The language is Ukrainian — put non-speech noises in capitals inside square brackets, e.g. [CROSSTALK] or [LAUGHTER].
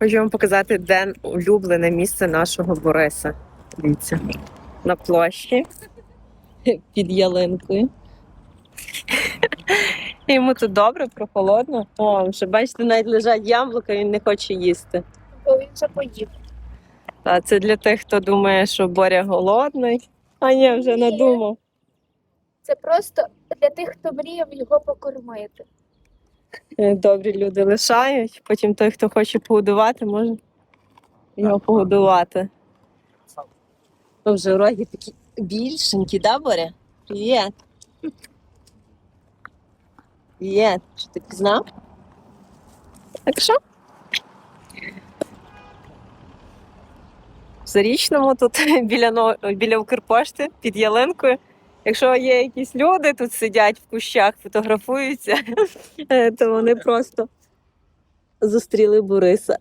Хочу вам показати, де улюблене місце нашого Бориса. Дивіться. На площі під ялинкою. Йому тут добре, прохолодно. О, вже бачите, навіть лежать яблука, він не хоче їсти. Бо він вже поїв. А це для тих, хто думає, що Боря голодний. А ні, вже надумав. Це просто для тих, хто мріяв його покормити. Е, Добрі люди лишають, потім той, хто хоче погодувати, може його погодувати. Ну, вже роги такі більшенькі, да, Боря? Привіт. Привіт. Що ти пізнав? Так що? В Зарічному тут [LAUGHS] біля, но- біля Укрпошти під ялинкою. Якщо є якісь люди тут сидять в кущах, фотографуються, [LAUGHS] е, то вони просто зустріли Бориса